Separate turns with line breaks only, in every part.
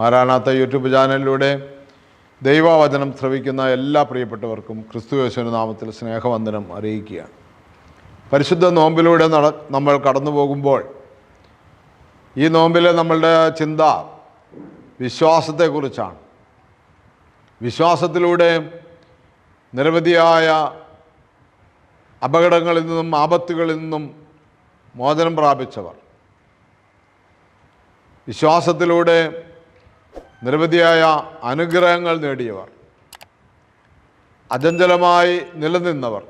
മാരാനാത്ത YouTube ചാനലിലൂടെ ദൈവവചനം ശ്രവിക്കുന്ന എല്ലാ പ്രിയപ്പെട്ടവർക്കും ക്രിസ്തു യേശുവിന്റെ നാമത്തിൽ സ്നേഹവന്ദനം അറിയിക്കുകയാണ്. പരിശുദ്ധ നോമ്പിലൂടെ നട നമ്മൾ കടന്നു പോകുമ്പോൾ ഈ നോമ്പിലെ നമ്മളുടെ ചിന്ത വിശ്വാസത്തെക്കുറിച്ചാണ്. വിശ്വാസത്തിലൂടെ നിരവധിയായ അപകടങ്ങളിൽ നിന്നും ആപത്തുകളിൽ നിന്നും മോചനം പ്രാപിച്ചവർ. വിശ്വാസത്തിലൂടെ നിരവധിയായ അനുഗ്രഹങ്ങൾ നേടിയവർ. അചഞ്ചലമായി നിലനിന്നവർ.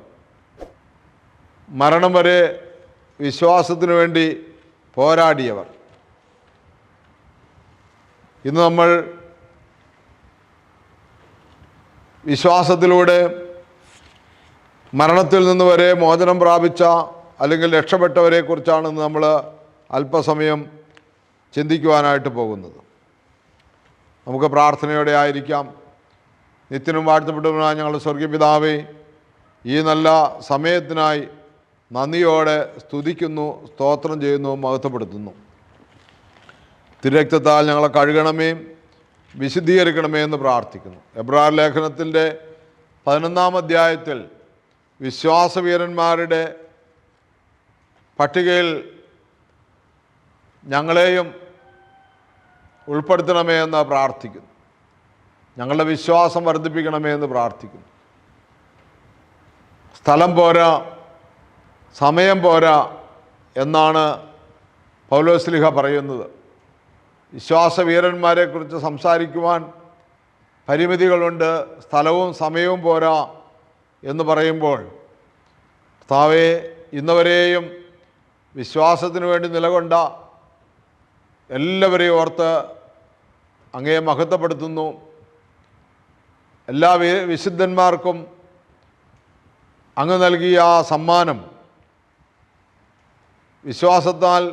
മരണം വരെ വിശ്വാസത്തിനു വേണ്ടി പോരാടിയവർ. ഇന്ന് നമ്മൾ വിശ്വാസത്തിലൂടെ മരണത്തിൽ നിന്ന് വരെ മോചനം പ്രാപിച്ച അല്ലെങ്കിൽ രക്ഷപ്പെട്ടവരെ കുറിച്ചാണ് നമ്മൾ അല്പസമയം ചിന്തിക്കുവാനായിട്ട് പോകുന്നത്. നമുക്ക് പ്രാർത്ഥനയോടെ ആയിരിക്കാം. നിത്യനും വാഴ്ത്തപ്പെട്ടവനായ ഞങ്ങളുടെ സ്വർഗീയ പിതാവേ ഈ നല്ല സമയത്തിനായി നന്ദിയോടെ സ്തുതിക്കുന്നു സ്തോത്രം ചെയ്യുന്നു മഹത്വപ്പെടുത്തുന്നു. തിരക്തത്താൽ ഞങ്ങളെ കഴുകണമേ വിശുദ്ധീകരിക്കണമേ എന്ന് പ്രാർത്ഥിക്കുന്നു. എബ്രാർ ലേഖനത്തിന്റെ പതിനൊന്നാം അധ്യായത്തിൽ വിശ്വാസവീരന്മാരുടെ പട്ടികയിൽ ഞങ്ങളെയും ഉൾപ്പെടുത്തണമേ എന്ന് പ്രാർത്ഥിക്കുന്നു. ഞങ്ങളുടെ വിശ്വാസം വർദ്ധിപ്പിക്കണമേ എന്ന് പ്രാർത്ഥിക്കുന്നു. സ്ഥലം പോരാ സമയം പോരാ എന്നാണ് പൗലോസ്ലിഹ പറയുന്നത്. വിശ്വാസവീരന്മാരെക്കുറിച്ച് സംസാരിക്കുവാൻ പരിമിതികളുണ്ട് സ്ഥലവും സമയവും പോരാ എന്ന് പറയുമ്പോൾ കർത്താവെ ഇന്നവരെയും വിശ്വാസത്തിന് വേണ്ടി നിലകൊണ്ട എല്ലാവരെയും ഓർത്ത് അങ്ങയെ മഹത്വപ്പെടുത്തുന്നു. എല്ലാ വിശുദ്ധന്മാർക്കും അങ്ങ് നൽകിയ ആ സമ്മാനം വിശ്വാസത്താൽ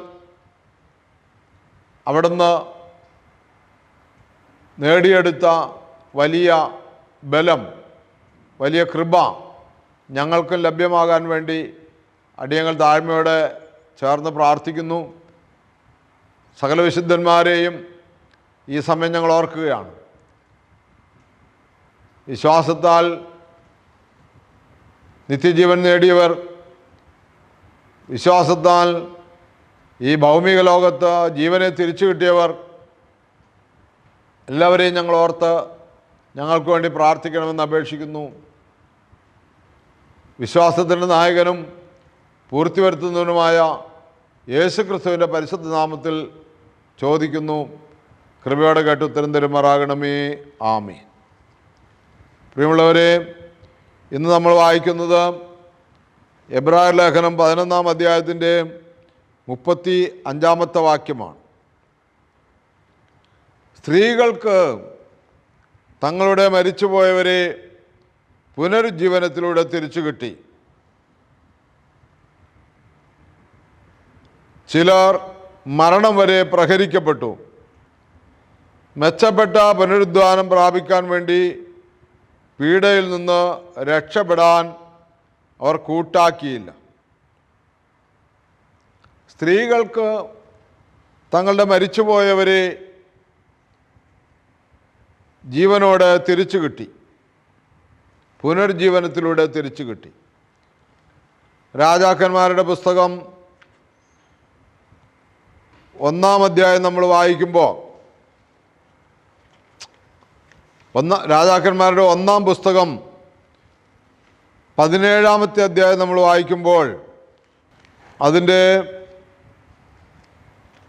അവിടുന്ന് നേടിയെടുത്ത വലിയ ബലം വലിയ കൃപ ഞങ്ങൾക്കും ലഭ്യമാകാൻ വേണ്ടി അടിയങ്ങൾ താഴ്മയോടെ ചേർന്ന് പ്രാർത്ഥിക്കുന്നു. സകല വിശുദ്ധന്മാരെയും ഈ സമയം ഞങ്ങൾ ഓർക്കുകയാണ്. വിശ്വാസത്താൽ നിത്യജീവൻ നേടിയവർ വിശ്വാസത്താൽ ഈ ഭൗമിക ലോകത്ത് ജീവനെ തിരിച്ചു കിട്ടിയവർ എല്ലാവരെയും ഞങ്ങൾ ഓർത്ത് ഞങ്ങൾക്ക് വേണ്ടി പ്രാർത്ഥിക്കണമെന്ന് അപേക്ഷിക്കുന്നു. വിശ്വാസത്തിന്റെ നായകനും പൂർത്തി വരുത്തുന്നതിനുമായ യേശുക്രിസ്തുവിന്റെ പരിശുദ്ധനാമത്തിൽ പരിശുദ്ധ നാമത്തിൽ ചോദിക്കുന്നു. കൃപയോടെ കേട്ട് ഉത്തരം തരുമാറാകണമേ. ആമേ പ്രിയമുള്ളവരെ ഇന്ന് നമ്മൾ വായിക്കുന്നത് എബ്രാഹിർ ലേഖനം പതിനൊന്നാം അധ്യായത്തിന്റെ മുപ്പത്തി അഞ്ചാമത്തെ വാക്യമാണ്. സ്ത്രീകൾക്ക് തങ്ങളുടെ മരിച്ചുപോയവരെ പുനരുജ്ജീവനത്തിലൂടെ തിരിച്ചു കിട്ടി. ചിലർ മരണം വരെ പ്രഹരിക്കപ്പെട്ടു. മെച്ചപ്പെട്ട പുനരുദ്ധാനം പ്രാപിക്കാൻ വേണ്ടി പീഡയിൽ നിന്ന് രക്ഷപ്പെടാൻ അവർ കൂട്ടാക്കിയില്ല. സ്ത്രീകൾക്ക് തങ്ങളുടെ മരിച്ചുപോയവരെ ജീവനോടെ തിരിച്ചു കിട്ടി. പുനർജീവനത്തിലൂടെ തിരിച്ചു കിട്ടി. രാജാക്കന്മാരുടെ പുസ്തകം ഒന്നാം അധ്യായം നമ്മൾ വായിക്കുമ്പോൾ ഒന്ന രാജാക്കന്മാരുടെ ഒന്നാം പുസ്തകം പതിനേഴാമത്തെ അധ്യായം നമ്മൾ വായിക്കുമ്പോൾ അതിന്റെ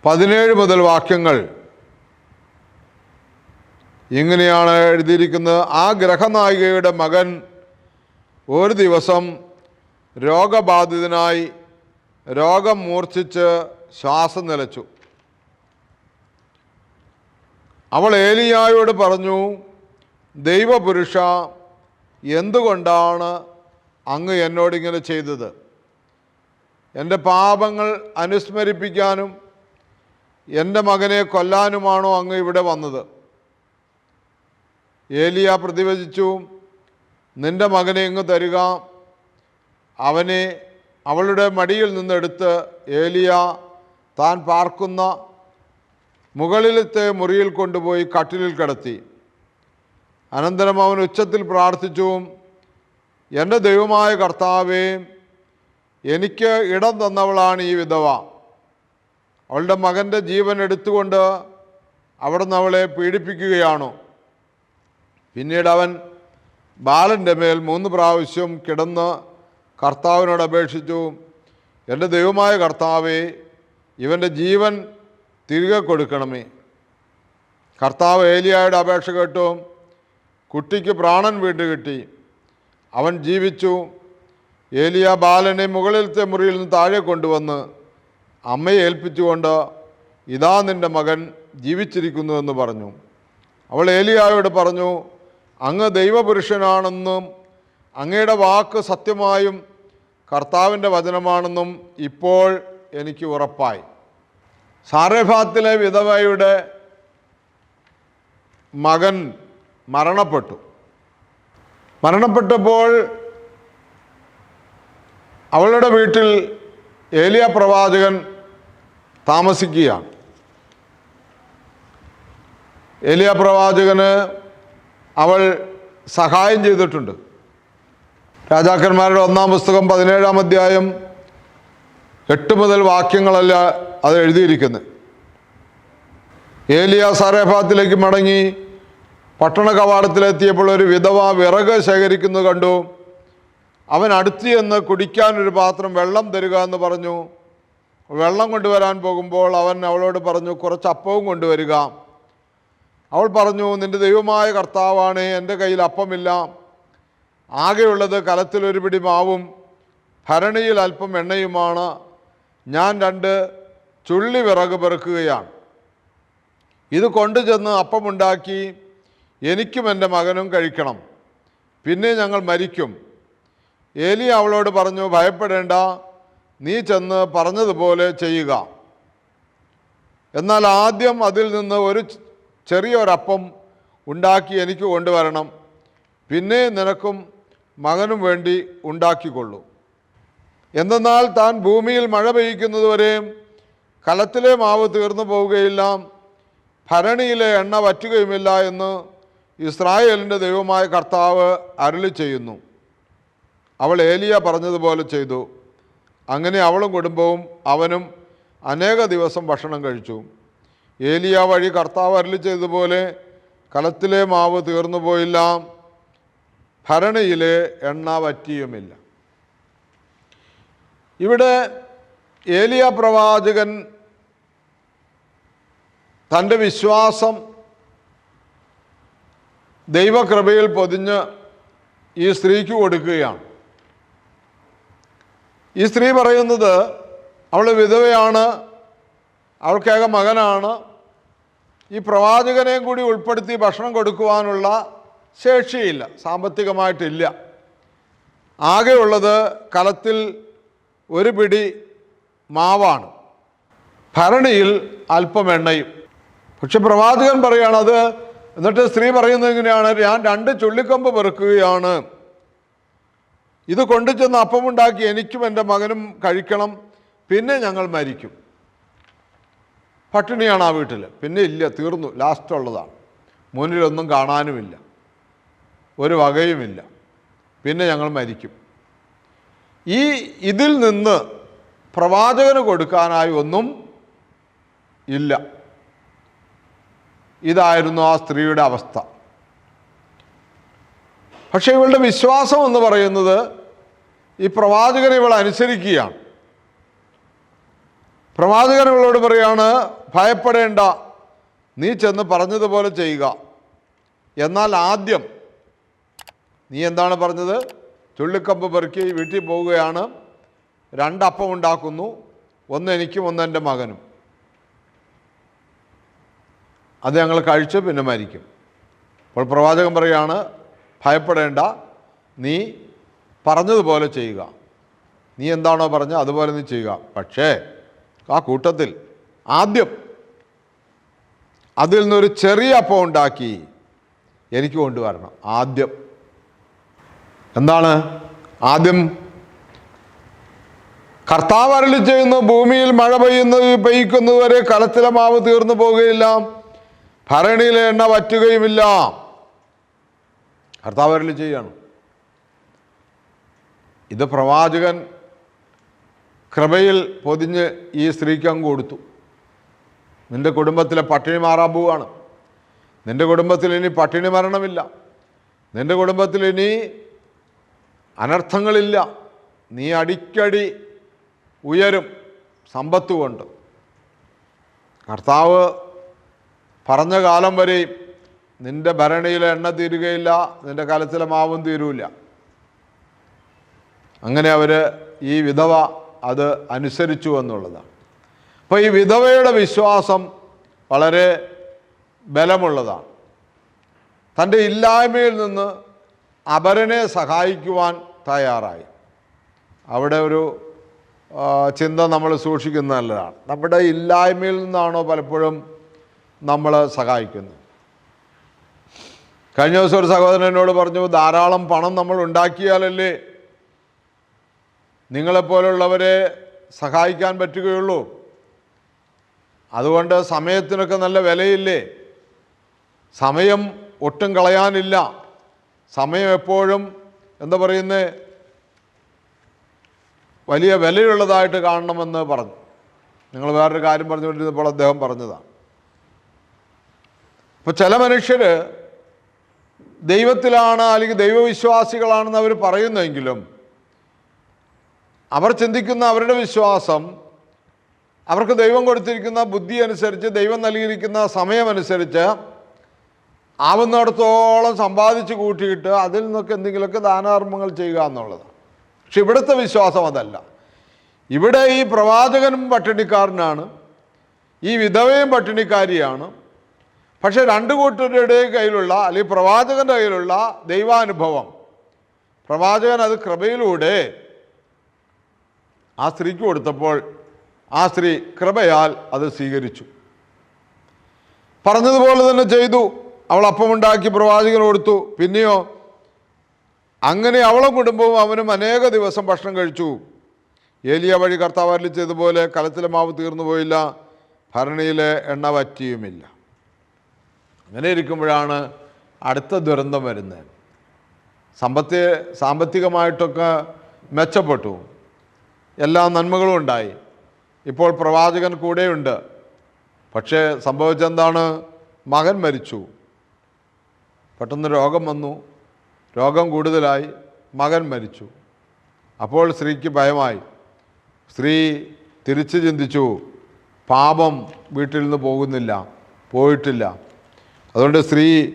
പതിനേഴ് മുതൽ വാക്യങ്ങൾ ഇങ്ങനെയാണ് എഴുതിയിരിക്കുന്നത്. ആ ഗ്രഹനായികയുടെ മകൻ ഒരു ദിവസം രോഗബാധിതനായി രോഗം മൂർച്ഛിച്ച് ശ്വാസം നിലച്ചു. അവൾ ഏലിയായോട് പറഞ്ഞു ദൈവപുരുഷ എന്തുകൊണ്ടാണ് അങ്ങ് എന്നോടിങ്ങനെ ചെയ്തത്? എന്റെ പാപങ്ങൾ അനുസ്മരിപ്പിക്കാനും എന്റെ മകനെ കൊല്ലാനുമാണോ അങ്ങ് ഇവിടെ വന്നത്? ഏലിയ പ്രതിവചിച്ചു നിന്റെ മകനെ ഇങ്ങ് തരിക. അവനെ അവളുടെ മടിയിൽ നിന്നെടുത്ത് ഏലിയ താൻ പാർക്കുന്ന മുകളിലത്തെ മുറിയിൽ കൊണ്ടുപോയി കട്ടിലിൽ കിടത്തി. അനന്തരം അവൻ ഉച്ചത്തിൽ പ്രാർത്ഥിച്ചു എന്റെ ദൈവമായ കർത്താവേ എനിക്ക് ഇടം തന്നവളാണ് ഈ വിധവ. അവളുടെ മകന്റെ ജീവൻ എടുത്തുകൊണ്ട് അവിടുന്ന് അവളെ പീഡിപ്പിക്കുകയാണോ. പിന്നീട് അവൻ ബാലന്റെ മേൽ മൂന്ന് പ്രാവശ്യം കിടന്ന് കർത്താവിനോട് അപേക്ഷിച്ചു എന്റെ ദൈവമായ കർത്താവേ ഇവന്റെ ജീവൻ തിരികെ കൊടുക്കണമേ. കർത്താവ് ഏലിയായുടെ അപേക്ഷ കേട്ടു കുട്ടിക്ക് പ്രാണൻ വീണ്ടു കിട്ടി. അവൻ ജീവിച്ചു. ഏലിയ ബാലനെ മുകളിലത്തെ മുറിയിൽ നിന്ന് താഴെ കൊണ്ടുവന്ന് അമ്മയെ ഏൽപ്പിച്ചുകൊണ്ട് ഇതാ നിന്റെ മകൻ ജീവിച്ചിരിക്കുന്നുവെന്ന് പറഞ്ഞു. അവൾ ഏലിയായോട് പറഞ്ഞു അങ്ങ് ദൈവപുരുഷനാണെന്നും അങ്ങയുടെ വാക്ക് സത്യമായും കർത്താവിന്റെ വചനമാണെന്നും ഇപ്പോൾ എനിക്ക് ഉറപ്പായി. സാറേഫാത്തിലെ വിധവയുടെ മകൻ മരണപ്പെട്ടു. മരണപ്പെട്ടപ്പോൾ അവളുടെ വീട്ടിൽ ഏലിയ പ്രവാചകൻ താമസിക്കുകയാണ്. ഏലിയ പ്രവാചകന് അവൾ സഹായം ചെയ്തിട്ടുണ്ട്. രാജാക്കന്മാരുടെ ഒന്നാം പുസ്തകം പതിനേഴാം അധ്യായം എട്ട് മുതൽ വാക്യങ്ങളല്ല അത് എഴുതിയിരിക്കുന്നത്. ഏലിയ സാരേഫാത്തിലേക്ക് മടങ്ങി പട്ടണ കവാടത്തിലെത്തിയപ്പോൾ ഒരു വിധവ വിറക് ശേഖരിക്കുന്നത് കണ്ടു. അവൻ അടുത്ത് ചെന്ന് കുടിക്കാനൊരു പാത്രം വെള്ളം തരിക എന്ന് പറഞ്ഞു. വെള്ളം കൊണ്ടുവരാൻ പോകുമ്പോൾ അവൻ അവളോട് പറഞ്ഞു കുറച്ച് അപ്പവും കൊണ്ടുവരിക. അവൾ പറഞ്ഞു നിന്റെ ദൈവമായ കർത്താവാണ് എന്റെ കയ്യിൽ അപ്പമില്ല. ആകെയുള്ളത് കലത്തിൽ ഒരു പിടി മാവും ഭരണിയിൽ അല്പം എണ്ണയുമാണ്. ഞാൻ രണ്ട് ചുള്ളി വിറക് പെറുക്കുകയാണ്. ഇത് കൊണ്ടുചെന്ന് അപ്പമുണ്ടാക്കി. എനിക്കും എന്റെ മകനും കഴിക്കണം. പിന്നെ ഞങ്ങൾ മരിക്കും. ഏലി അവളോട് പറഞ്ഞു ഭയപ്പെടേണ്ട. നീ ചെന്ന് പറഞ്ഞതുപോലെ ചെയ്യുക. എന്നാൽ ആദ്യം അതിൽ നിന്ന് ഒരു ചെറിയൊരപ്പം ഉണ്ടാക്കി എനിക്ക് കൊണ്ടുവരണം. പിന്നെ നിനക്കും മകനും വേണ്ടി ഉണ്ടാക്കിക്കൊള്ളൂ. എന്തെന്നാൽ താൻ ഭൂമിയിൽ മഴ പെയ്യ്ക്കുന്നതുവരെ കലത്തിലെ മാവ് തീർന്നു പോവുകയില്ല. ഭരണിയിലെ എണ്ണ വറ്റുകയുമില്ല എന്ന് ഇസ്രായേലിന്റെ ദൈവമായ കർത്താവ് അരുളി ചെയ്യുന്നു. അവൾ ഏലിയ പറഞ്ഞതുപോലെ ചെയ്തു. അങ്ങനെ അവളും കുടുംബവും അവനും അനേക ദിവസം ഭക്ഷണം കഴിച്ചു. ഏലിയ വഴി കർത്താവ് അരുളി ചെയ്തതുപോലെ കലത്തിലെ മാവ് തീർന്നു പോയില്ല ഭരണിയിലെ എണ്ണ വറ്റിയുമില്ല. ഇവിടെ ഏലിയ പ്രവാചകൻ തന്റെ വിശ്വാസം ദൈവകൃപയിൽ പൊതിഞ്ഞ് ഈ സ്ത്രീക്ക് കൊടുക്കുകയാണ്. ഈ സ്ത്രീ പറയുന്നത് അവൾ വിധവയാണ് അവൾക്കേക മകനാണ്. ഈ പ്രവാചകനെയും കൂടി ഉൾപ്പെടുത്തി ഭക്ഷണം കൊടുക്കുവാനുള്ള ശേഷിയില്ല സാമ്പത്തികമായിട്ടില്ല. ആകെയുള്ളത് കലത്തിൽ ഒരു പിടി മാവാണ്. ഭരണിയിൽ അല്പം എണ്ണയും. പക്ഷെ പ്രവാചകൻ പറയുകയാണ് അത് എന്നിട്ട് സ്ത്രീ പറയുന്നത് എങ്ങനെയാണ് ഞാൻ രണ്ട് ചുള്ളിക്കമ്പ് പെറുക്കുകയാണ്. ഇത് കൊണ്ടു ചെന്ന് അപ്പമുണ്ടാക്കി എനിക്കും എന്റെ മകനും കഴിക്കണം പിന്നെ ഞങ്ങൾ മരിക്കും. പട്ടിണിയാണ് ആ വീട്ടിൽ. പിന്നെ ഇല്ല തീർന്നു. ലാസ്റ്റ് ഉള്ളതാണ്. മുന്നിലൊന്നും കാണാനുമില്ല. ഒരു വകയുമില്ല. പിന്നെ ഞങ്ങൾ മരിക്കും. ഈ ഇതിൽ നിന്ന് പ്രവാചകന് കൊടുക്കാനായി ഒന്നും ഇല്ല. ഇതായിരുന്നു ആ സ്ത്രീയുടെ അവസ്ഥ. പക്ഷെ ഇവളുടെ വിശ്വാസം എന്ന് പറയുന്നത് ഈ പ്രവാചകൻ ഇവൾ അനുസരിക്കുകയാണ്. പ്രവാചകൻ ഇവളോട് പറയാണ് ഭയപ്പെടേണ്ട നീ ചെന്ന് പറഞ്ഞതുപോലെ ചെയ്യുക. എന്നാൽ ആദ്യം നീ എന്താണ് പറഞ്ഞത്? ചുള്ളിക്കമ്പ് പെറുക്കി വീട്ടിൽ പോവുകയാണ്. രണ്ടപ്പം ഉണ്ടാക്കുന്നു. ഒന്ന് എനിക്കും ഒന്ന് എന്റെ മകനും. അത് ഞങ്ങൾ കഴിച്ച് പിന്നെ മരിക്കും. അപ്പോൾ പ്രവാചകൻ പറയുകയാണ് ഭയപ്പെടേണ്ട. നീ പറഞ്ഞതുപോലെ ചെയ്യുക. നീ എന്താണോ പറഞ്ഞത് അതുപോലെ നീ ചെയ്യുക. പക്ഷേ ആ കൂട്ടത്തിൽ ആദ്യം അതിൽ നിന്നൊരു ചെറിയ അപ്പം ഉണ്ടാക്കി എനിക്ക് കൊണ്ടുവരണം. ആദ്യം. എന്താണ്? ആദ്യം കർത്താവ് അരളി ചെയ്യുന്നു ഭൂമിയിൽ മഴ പെയ്യുന്നത് പെയ്യ്ക്കുന്നതുവരെ കലത്തിലെ മാവ് തീർന്നു പോകുകയില്ല ഭരണിയിലെ എണ്ണ വറ്റുകയുമില്ല. കർത്താവ് അരളി ചെയ്യാണ് ഇത് പ്രവാചകൻ കൃപയിൽ പൊതിഞ്ഞ് ഈ സ്ത്രീക്ക് അങ്ങ് കൊടുത്തു. നിന്റെ കുടുംബത്തിലെ പട്ടിണി മാറാൻ പോവുകയാണ്. നിന്റെ കുടുംബത്തിൽ ഇനി പട്ടിണി മരണമില്ല. നിന്റെ കുടുംബത്തിൽ ഇനി അനർത്ഥങ്ങളില്ല. നീ അടിക്കടി ഉയരും സമ്പത്ത് കൊണ്ട്. കർത്താവ് പറഞ്ഞ കാലം വരെയും നിന്റെ ഭരണിയിലെ എണ്ണ തീരുകയില്ല നിന്റെ കലത്തിലെ മാവും തീരൂല. അങ്ങനെ അവർ ഈ വിധവ അത് അനുസരിച്ചു എന്നുള്ളതാണ്. അപ്പോൾ ഈ വിധവയുടെ വിശ്വാസം വളരെ ബലമുള്ളതാണ്. തന്റെ ഇല്ലായ്മയിൽ നിന്ന് അപരനെ സഹായിക്കുവാൻ തയ്യാറായി. അവിടെ ഒരു ചിന്ത നമ്മൾ സൂക്ഷിക്കുന്ന നല്ലതാണ്. നമ്മുടെ ഇല്ലായ്മയിൽ നിന്നാണോ പലപ്പോഴും നമ്മൾ സഹായിക്കുന്നു. കഴിഞ്ഞ ദിവസം ഒരു സഹോദരൻ എന്നോട് പറഞ്ഞു ധാരാളം പണം നമ്മൾ ഉണ്ടാക്കിയാലല്ലേ നിങ്ങളെപ്പോലുള്ളവരെ സഹായിക്കാൻ പറ്റുകയുള്ളൂ. അതുകൊണ്ട് സമയത്തിനൊക്കെ നല്ല വിലയില്ലേ? സമയം ഒട്ടും കളയാനില്ല. സമയം എപ്പോഴും എന്താ പറയുന്നത് വലിയ വിലയുള്ളതായിട്ട് കാണണമെന്ന് പറഞ്ഞു. നിങ്ങൾ വേറൊരു കാര്യം പറഞ്ഞുകൊണ്ടിരുന്നപ്പോൾ അദ്ദേഹം പറഞ്ഞതാണ് അപ്പോൾ ചില മനുഷ്യർ ദൈവത്തിലാണ് അല്ലെങ്കിൽ ദൈവവിശ്വാസികളാണെന്ന് അവർ പറയുന്നെങ്കിലും അവർ ചിന്തിക്കുന്ന അവരുടെ വിശ്വാസം അവർക്ക് ദൈവം കൊടുത്തിരിക്കുന്ന ബുദ്ധി അനുസരിച്ച് ദൈവം നൽകിയിരിക്കുന്ന സമയമനുസരിച്ച് ആവുന്നിടത്തോളം സമ്പാദിച്ച് കൂട്ടിയിട്ട് അതിൽ നിന്നൊക്കെ എന്തെങ്കിലുമൊക്കെ ദാനധർമ്മങ്ങൾ ചെയ്യുക എന്നുള്ളത്. പക്ഷെ ഇവിടുത്തെ വിശ്വാസം അതല്ല. ഇവിടെ ഈ പ്രവാചകനും പട്ടിണിക്കാരനാണ് ഈ വിധവയും പട്ടിണിക്കാരിയാണ് പക്ഷെ രണ്ട് കൂട്ടരുടെ കയ്യിലുള്ള അല്ലെങ്കിൽ പ്രവാചകന്റെ കയ്യിലുള്ള ദൈവാനുഭവം. പ്രവാചകൻ അത് കൃപയിലൂടെ ആ സ്ത്രീക്ക് കൊടുത്തപ്പോൾ ആ സ്ത്രീ കൃപയാൽ അത് സ്വീകരിച്ചു. പറഞ്ഞതുപോലെ തന്നെ ചെയ്തു. അവൾ അപ്പമുണ്ടാക്കി പ്രവാചകന് കൊടുത്തു. പിന്നെയോ അങ്ങനെ അവളും കുടുംബവും അവനും അനേക ദിവസം ഭക്ഷണം കഴിച്ചു. ഏലിയ വഴി കർത്താവ് അരുളി ചെയ്തതുപോലെ കലത്തിലെ മാവ് തീർന്നു പോയില്ല ഭരണിയിലെ എണ്ണ വറ്റിയുമില്ല. അങ്ങനെ ഇരിക്കുമ്പോഴാണ് അടുത്ത ദുരന്തം വരുന്നത്. സമ്പത്തി സാമ്പത്തികമായിട്ടൊക്കെ മെച്ചപ്പെട്ടു. എല്ലാ നന്മകളും ഉണ്ടായി. ഇപ്പോൾ പ്രവാചകൻ കൂടെയുണ്ട്. പക്ഷേ സംഭവിച്ചെന്താണ് മകൻ മരിച്ചു. പെട്ടെന്ന് രോഗം വന്നു. രോഗം കൂടുതലായി. മകൻ മരിച്ചു. അപ്പോൾ സ്ത്രീക്ക് ഭയമായി. സ്ത്രീ തിരിച്ച് ചിന്തിച്ചു. പാപം വീട്ടിൽ നിന്ന് പോകുന്നില്ല. പോയിട്ടില്ല. അതുകൊണ്ട് സ്ത്രീ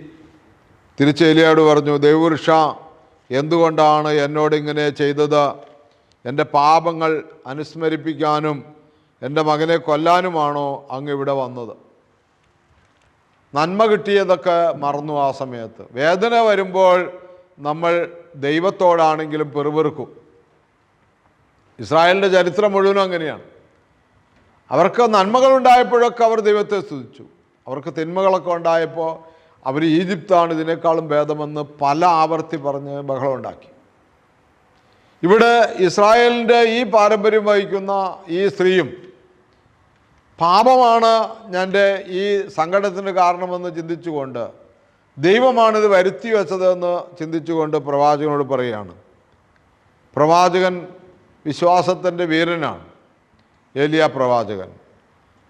തിരിച്ച് എലിയോട് പറഞ്ഞു ദൈവവൃക്ഷ എന്തുകൊണ്ടാണ് എന്നോട് ഇങ്ങനെ ചെയ്തത്? എന്റെ പാപങ്ങൾ അനുസ്മരിപ്പിക്കാനും എന്റെ മകനെ കൊല്ലാനുമാണോ അങ്ങ് ഇവിടെ വന്നത്? നന്മ കിട്ടിയതൊക്കെ മറന്നു ആ സമയത്ത്. വേദന വരുമ്പോൾ നമ്മൾ ദൈവത്തോടാണെങ്കിലും പെറുപെറുക്കും. ഇസ്രായേലിന്റെ ചരിത്രം മുഴുവനും അങ്ങനെയാണ്. അവർക്ക് നന്മകളുണ്ടായപ്പോഴൊക്കെ അവർ ദൈവത്തെ സ്തുതിച്ചു. അവർക്ക് തിന്മകളൊക്കെ ഉണ്ടായപ്പോൾ അവർ ഈജിപ്താണ് ഇതിനേക്കാളും ഭേദമെന്ന് പല ആവർത്തി പറഞ്ഞ് ബഹളമുണ്ടാക്കി ഇവിടെ ഇസ്രായേലിന്റെ ഈ പാരമ്പര്യം വഹിക്കുന്ന ഈ സ്ത്രീയും പാപമാണ് എന്റെ ഈ സങ്കടത്തിന് കാരണമെന്ന് ചിന്തിച്ചുകൊണ്ട് ദൈവമാണിത് വരുത്തി വെച്ചതെന്ന് ചിന്തിച്ചുകൊണ്ട് പ്രവാചകനോട് പറയുകയാണ്. പ്രവാചകൻ വിശ്വാസത്തിന്റെ വീരനാണ്. ഏലിയ പ്രവാചകൻ.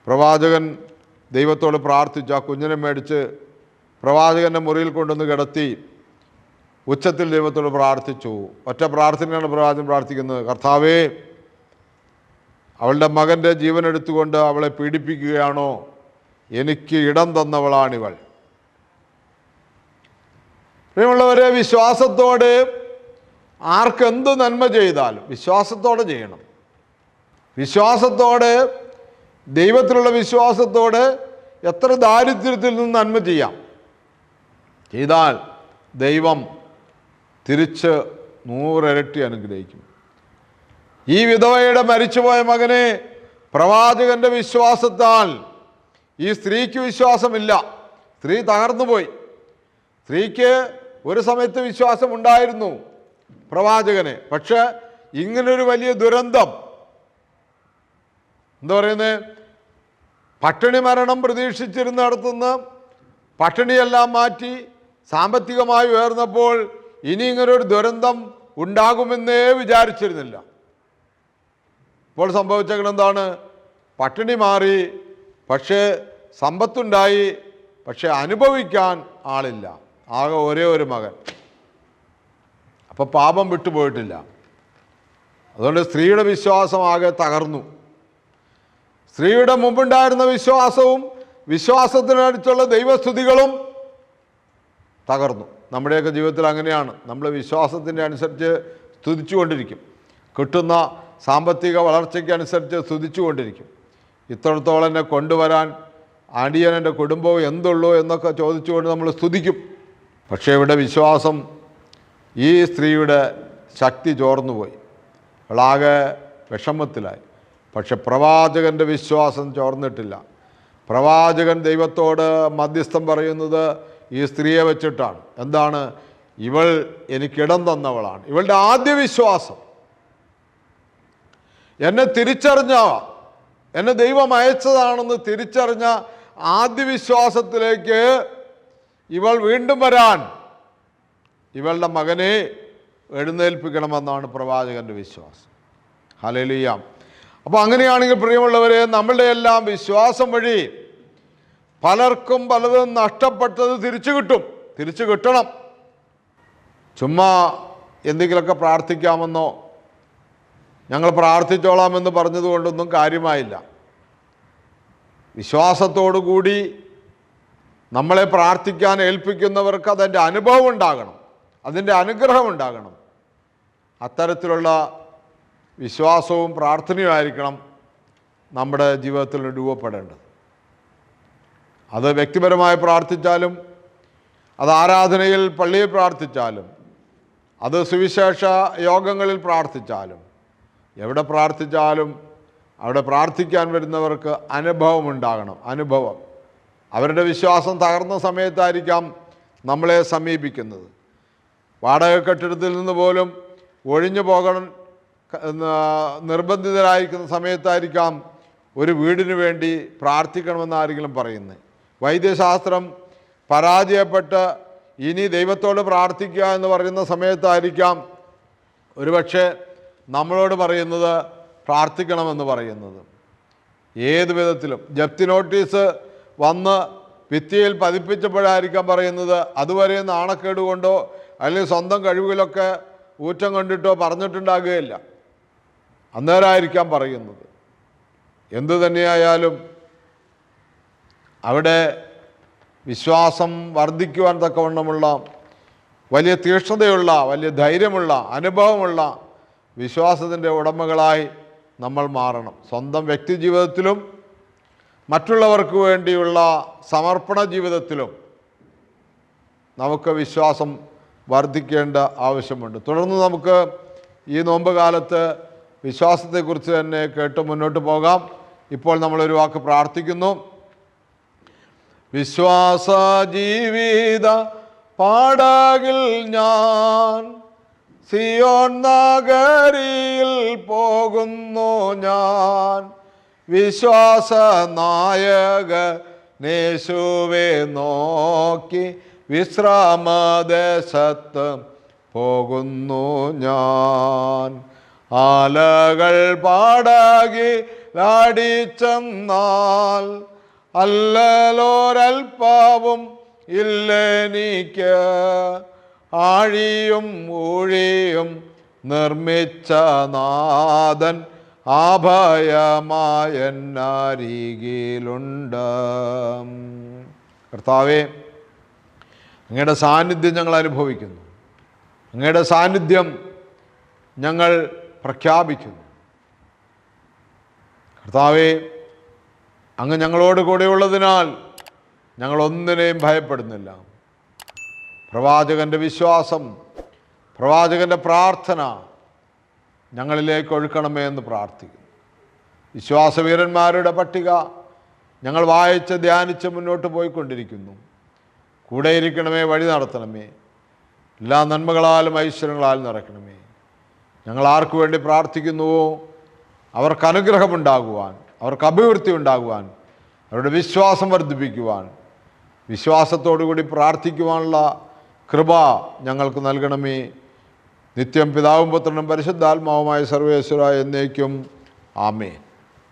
പ്രവാചകൻ ദൈവത്തോട് പ്രാർത്ഥിച്ചു ആ കുഞ്ഞിനെ മേടിച്ച് പ്രവാചകന്റെ മുറിയിൽ കൊണ്ടുവന്ന് കിടത്തി ഉച്ചത്തിൽ ദൈവത്തോട് പ്രാർത്ഥിച്ചു. ഒറ്റ പ്രാർത്ഥനയാണ് പ്രവാചകൻ പ്രാർത്ഥിക്കുന്നത്. കർത്താവേ അവളുടെ മകന്റെ ജീവൻ എടുത്തുകൊണ്ട് അവളെ പീഡിപ്പിക്കുകയാണോ? എനിക്ക് ഇടം തന്നവളാണിവൾ. പ്രിയമുള്ളവരെ വിശ്വാസത്തോടെ ആർക്കെന്ത് നന്മ ചെയ്താലും വിശ്വാസത്തോടെ ചെയ്യണം. വിശ്വാസത്തോടെ ദൈവത്തിലുള്ള വിശ്വാസത്തോട് എത്ര ദാരിദ്ര്യത്തിൽ നിന്ന് നന്മ ചെയ്യാം? ചെയ്താൽ ദൈവം തിരിച്ച് നൂറിരട്ടി അനുഗ്രഹിക്കും. ഈ വിധവയുടെ മരിച്ചുപോയ മകനെ പ്രവാചകന്റെ വിശ്വാസത്താൽ ഈ സ്ത്രീക്ക് വിശ്വാസമില്ല. സ്ത്രീ തകർന്നുപോയി. സ്ത്രീക്ക് ഒരു സമയത്ത് വിശ്വാസം ഉണ്ടായിരുന്നു പ്രവാചകനെ. പക്ഷേ ഇങ്ങനൊരു വലിയ ദുരന്തം എന്താ പറയുന്നത് പട്ടിണി മരണം പ്രതീക്ഷിച്ചിരുന്നിടത്തുനിന്ന് പട്ടിണിയെല്ലാം മാറ്റി സാമ്പത്തികമായി ഉയർന്നപ്പോൾ ഇനി ഇങ്ങനൊരു ദുരന്തം ഉണ്ടാകുമെന്നേ വിചാരിച്ചിരുന്നില്ല. ഇപ്പോൾ സംഭവിച്ചത് എന്താണ് പട്ടിണി മാറി പക്ഷേ സമ്പത്തുണ്ടായി പക്ഷെ അനുഭവിക്കാൻ ആളില്ല. ആകെ ഒരേ ഒരു മകൻ. അപ്പോൾ പാപം വിട്ടുപോയിട്ടില്ല. അതുകൊണ്ട് സ്ത്രീയുടെ വിശ്വാസം ആകെ തകർന്നു. സ്ത്രീയുടെ മുമ്പുണ്ടായിരുന്ന വിശ്വാസവും വിശ്വാസത്തിനടുത്തുള്ള ദൈവസ്തുതികളും തകർന്നു. നമ്മുടെയൊക്കെ ജീവിതത്തിൽ അങ്ങനെയാണ്. നമ്മൾ വിശ്വാസത്തിന്റെ അനുസരിച്ച് സ്തുതിച്ചുകൊണ്ടിരിക്കും. കിട്ടുന്ന സാമ്പത്തിക വളർച്ചയ്ക്കനുസരിച്ച് സ്തുതിച്ചുകൊണ്ടിരിക്കും. ഇത്രത്തോളം എന്നെ കൊണ്ടുവരാൻ അടിയൻ എന്റെ കുടുംബവും എന്തുള്ളൂ എന്നൊക്കെ ചോദിച്ചുകൊണ്ട് നമ്മൾ സ്തുതിക്കും. പക്ഷേ ഇവിടെ വിശ്വാസം ഈ സ്ത്രീയുടെ ശക്തി ചോർന്നുപോയി. അവളാകെ വിഷമത്തിലായി. പക്ഷെ പ്രവാചകന്റെ വിശ്വാസം ചോർന്നിട്ടില്ല. പ്രവാചകൻ ദൈവത്തോട് മധ്യസ്ഥം പറയുന്നത് ഈ സ്ത്രീയെ വെച്ചിട്ടാണ്. എന്താണ്? ഇവൾ എനിക്കിടം തന്നവളാണ്. ഇവളുടെ ആദ്യ വിശ്വാസം. എന്നെ തിരിച്ചറിഞ്ഞ എന്നെ ദൈവം അയച്ചതാണെന്ന് തിരിച്ചറിഞ്ഞ ആദ്യ വിശ്വാസത്തിലേക്ക് ഇവൾ വീണ്ടും വരാൻ. ഇവളുടെ മകനെ എഴുന്നേൽപ്പിക്കണമെന്നാണ് പ്രവാചകന്റെ വിശ്വാസം. ഹലലിയാം അപ്പോൾ അങ്ങനെയാണെങ്കിൽ പ്രിയമുള്ളവരെ നമ്മളുടെ എല്ലാം വിശ്വാസം വഴി പലർക്കും പലതും നഷ്ടപ്പെട്ടത് തിരിച്ചു കിട്ടും. തിരിച്ചു കിട്ടണം. ചുമ്മാ എന്തെങ്കിലുമൊക്കെ പ്രാർത്ഥിക്കാമെന്നോ ഞങ്ങൾ പ്രാർത്ഥിച്ചോളാമെന്ന് പറഞ്ഞതുകൊണ്ടൊന്നും കാര്യമായില്ല. കൂടി നമ്മളെ പ്രാർത്ഥിക്കാൻ ഏൽപ്പിക്കുന്നവർക്ക് അതിന്റെ അനുഭവം ഉണ്ടാകണം. അതിന്റെ അനുഗ്രഹം ഉണ്ടാകണം. അത്തരത്തിലുള്ള വിശ്വാസവും പ്രാർത്ഥനയും ആയിരിക്കണം നമ്മുടെ ജീവിതത്തിൽ രൂപപ്പെടേണ്ടത്. അത് വ്യക്തിപരമായി പ്രാർത്ഥിച്ചാലും അത് ആരാധനയിൽ പള്ളിയിൽ പ്രാർത്ഥിച്ചാലും അത് സുവിശേഷ യോഗങ്ങളിൽ പ്രാർത്ഥിച്ചാലും എവിടെ പ്രാർത്ഥിച്ചാലും അവിടെ പ്രാർത്ഥിക്കാൻ വരുന്നവർക്ക് അനുഭവം ഉണ്ടാകണം അനുഭവം. അവരുടെ വിശ്വാസം തകർന്ന സമയത്തായിരിക്കാം നമ്മളെ സമീപിക്കുന്നത്. വാടക കെട്ടിടത്തിൽ നിന്ന് പോലും ഒഴിഞ്ഞു പോകണം നിർബന്ധിതരായിരിക്കുന്ന സമയത്തായിരിക്കാം ഒരു വീടിനു വേണ്ടി പ്രാർത്ഥിക്കണമെന്ന് ആരെങ്കിലും പറയുന്നത് വൈദ്യശാസ്ത്രം പരാജയപ്പെട്ട് ഇനി ദൈവത്തോട് പ്രാർത്ഥിക്കുക എന്ന് പറയുന്ന സമയത്തായിരിക്കാം ഒരുപക്ഷെ നമ്മളോട് പറയുന്നത് പ്രാർത്ഥിക്കണമെന്ന് പറയുന്നത്. ഏത് വിധത്തിലും. ജപ്തി നോട്ടീസ് വന്ന് ഭിത്തിയിൽ പതിപ്പിച്ചപ്പോഴായിരിക്കാം പറയുന്നത് അതുവരെ നാണക്കേട് കൊണ്ടോ അല്ലെങ്കിൽ സ്വന്തം കഴിവുകളൊക്കെ ഊറ്റം കണ്ടിട്ടോ പറഞ്ഞിട്ടുണ്ടാകുകയില്ല. അന്നേരമായിരിക്കാം പറയുന്നത്. എന്തു തന്നെയായാലും അവിടെ വിശ്വാസം വർദ്ധിക്കുവാൻ തക്കവണ്ണമുള്ള വലിയ തീക്ഷ്ണതയുള്ള വലിയ ധൈര്യമുള്ള അനുഭവമുള്ള വിശ്വാസത്തിന്റെ ഉടമകളായി നമ്മൾ മാറണം. സ്വന്തം വ്യക്തി ജീവിതത്തിലും മറ്റുള്ളവർക്ക് വേണ്ടിയുള്ള സമർപ്പണ ജീവിതത്തിലും നമുക്ക് വിശ്വാസം വർദ്ധിക്കേണ്ട ആവശ്യമുണ്ട്. തുടർന്ന് നമുക്ക് ഈ നോമ്പ് കാലത്ത് വിശ്വാസത്തെക്കുറിച്ച് തന്നെ കേട്ട് മുന്നോട്ട് പോകാം. ഇപ്പോൾ നമ്മളൊരു വാക്ക് പ്രാർത്ഥിക്കുന്നു. വിശ്വാസ ജീവിത പാടകിൽ ഞാൻ സിയോൺ നഗരിയിൽ പോകുന്നു ഞാൻ. വിശ്വാസ നായക നേശുവെ നോക്കി വിശ്രാമദേശത്ത് പോകുന്നു ഞാൻ. ആലകൾ പാടകി ലാടിച്ചെന്നാൽ അല്ലലോരൽപ്പാവും ഇല്ലെനിക്ക് ആഴിയും ഊഴിയും നിർമ്മിച്ച നാഥൻ ആഭയമായെന്നരികിലുണ്ട് കർത്താവേ അങ്ങയുടെ സാന്നിധ്യം ഞങ്ങൾ അനുഭവിക്കുന്നു. അങ്ങയുടെ സാന്നിധ്യം ഞങ്ങൾ പ്രഖ്യാപിക്കുന്നു. കർത്താവേ അങ്ങ് ഞങ്ങളോട് കൂടെയുള്ളതിനാൽ ഞങ്ങൾ ഒന്നിനെയും ഭയപ്പെടുന്നില്ല. പ്രവാചകന്റെ വിശ്വാസം പ്രവാചകന്റെ പ്രാർത്ഥന ഞങ്ങളിലേക്ക് ഒഴുക്കണമേ എന്ന് പ്രാർത്ഥിക്കുന്നു. വിശ്വാസവീരന്മാരുടെ പട്ടിക ഞങ്ങൾ വായിച്ച് ധ്യാനിച്ച് മുന്നോട്ട് പോയിക്കൊണ്ടിരിക്കുന്നു. കൂടെയിരിക്കണമേ വഴി നടത്തണമേ. എല്ലാ നന്മകളാലും ഐശ്വര്യങ്ങളാലും നിറയ്ക്കണമേ. ഞങ്ങൾ ആർക്കു വേണ്ടി പ്രാർത്ഥിക്കുന്നുവോ അവർക്ക് അനുഗ്രഹമുണ്ടാകുവാൻ അവർക്ക് അഭിവൃദ്ധി ഉണ്ടാകുവാൻ അവരുടെ വിശ്വാസം വർദ്ധിപ്പിക്കുവാൻ വിശ്വാസത്തോടുകൂടി പ്രാർത്ഥിക്കുവാനുള്ള കൃപ ഞങ്ങൾക്ക് നൽകണമേ. നിത്യം പിതാവും പുത്രനും പരിശുദ്ധാത്മാവുമായ സർവേശ്വര എന്നേക്കും. ആമേ